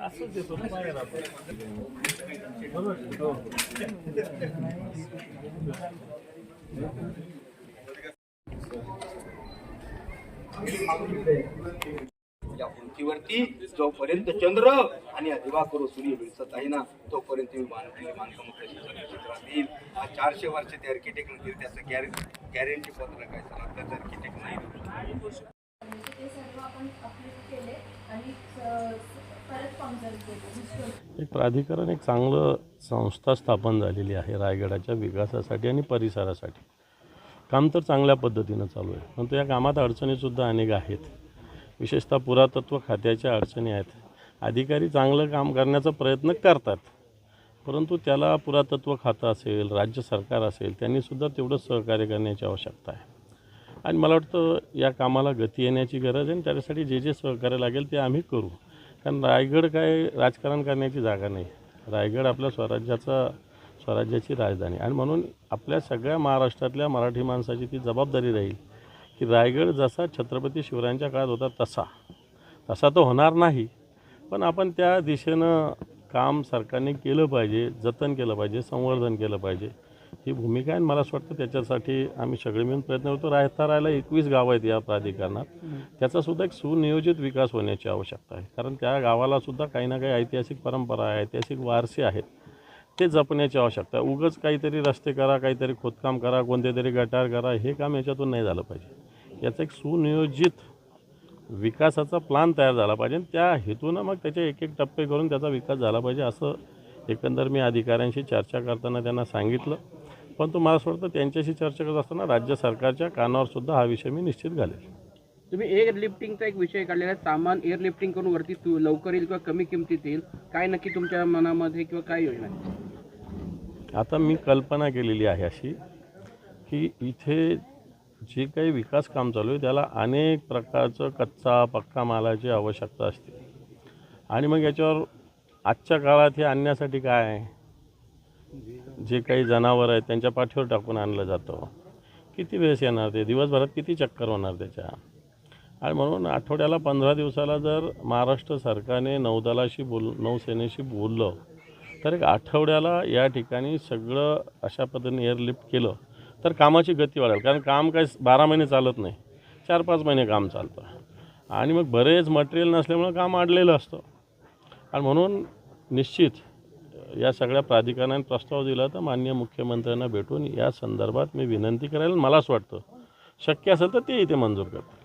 असंच देतो ना बाहेर आपण. या उंचीवरती जोपर्यंत चंद्र आणि दिवाकर सूर्य दिसत आहे ना तोपर्यंत मी बांधलेले बांधकाम राहतील हा चारशे वर्षाचे आर्किटेक्ट नसतील त्याचं गॅर गॅरंटी पत्र काय सर त्याचं आर्किटेक्ट नाही देऊ शकत. ते सर्व आपण अपलोड केले आणि स- परत काउंटर केले एक प्राधिकरण एक चांगलं संस्था स्थापन झालेली आहे रायगडाच्या विकासासाठी आणि परिसरासाठी. काम तर चांगल्या पद्धतीनं चालू आहे. परंतु या कामात अडचणीसुद्धा अनेक आहेत. विशेषतः पुरातत्व खात्याच्या अडचणी आहेत. अधिकारी चांगलं काम करण्याचा प्रयत्न करतात. परंतु त्याला पुरातत्व खातं असेल राज्य सरकार असेल त्यांनीसुद्धा तेवढंच सहकार्य करण्याची आवश्यकता आहे. आणि मला वाटतं या कामाला गती येण्याची गरज आहे आणि त्याच्यासाठी जे जे सहकार्य लागेल ते आम्ही करू. कारण रायगड काय राजकारण करण्याची जागा नाही. रायगड आपल्या स्वराज्याचा स्वराज्याची राजधानी. आणि म्हणून आपल्या सगळ्या महाराष्ट्रातल्या मराठी माणसाची ती जबाबदारी राहील की रायगड जसा छत्रपती शिवरायांच्या काळात होता तसा. तसा तो होणार नाही. पण आपण त्या दिशेनं काम सरकारने केलं पाहिजे जतन केलं पाहिजे संवर्धन केलं पाहिजे. ही भूमिका आहे मला असं वाटतं त्याच्यासाठी आम्ही सगळे मिळून प्रयत्न करतो. राहता राहायला एकवीस गावं आहेत या प्राधिकरणात. त्याचासुद्धा एक सुनियोजित विकास होण्याची आवश्यकता आहे. कारण त्या गावालासुद्धा काही ना काही ऐतिहासिक परंपरा आहे ऐतिहासिक वारसे आहेत. ते जपण्याची आवश्यकता आहे. उगंच काहीतरी रस्ते करा काहीतरी खोदकाम करा कोणते तरी गटार करा हे काम याच्यातून नाही झालं पाहिजे. याचं एक सुनियोजित विकासाचा प्लान तयार झाला पाहिजे आणि त्या हेतूनं मग त्याचे एक एक टप्पे करून त्याचा विकास झाला पाहिजे असं एकंदर मी अधिकाऱ्यांशी चर्चा करताना त्यांना सांगितलं. पण मला असं वाटतं त्यांच्याशी चर्चा करत असताना राज्य सरकारच्या कानावर सुद्धा हा विषय मी निश्चित घालेल. तुम्ही एअर लिफ्टिंगचा एक विषय काढलेला आहे. सामान एअर लिफ्टिंग करून वरती तू लवकर येईल किंवा कमी किमतीत येईल. काय नक्की तुमच्या मनामध्ये किंवा काय योजना आहे? आता मी कल्पना केलेली आहे अशी की इथे जे काही विकास काम चालू आहे त्याला अनेक प्रकारचं कच्चा पक्का मालाची आवश्यकता असते. आणि मग याच्यावर आजच्या काळात हे आणण्यासाठी काय आहे? जे काही जनावर आहेत त्यांच्या पाठीवर टाकून आणलं जातं. किती वेळेस येणार ते? दिवसभरात किती चक्कर होणार त्याच्या? आणि म्हणून आठवड्याला पंधरा दिवसाला जर महाराष्ट्र सरकारने नौदलाशी बोल नौसेनेशी बोललं तर एक आठवड्याला या ठिकाणी सगळं अशा पद्धतीने एअरलिफ्ट केलं तर कामाची गती वाढेल. कारण काम काय बारा महिने चालत नाही चार पाच महिने काम चालतं. आणि मग बरेच मटेरियल नसल्यामुळं काम अडलेलं असतं. आणि म्हणून निश्चित या सगळ्या प्राधिकरणाने प्रस्ताव दिला तर मान्य मुख्यमंत्र्यांना भेटून या संदर्भात मी विनंती करायला मला असं वाटतं. शक्य असेल तर ते इथे मंजूर करतात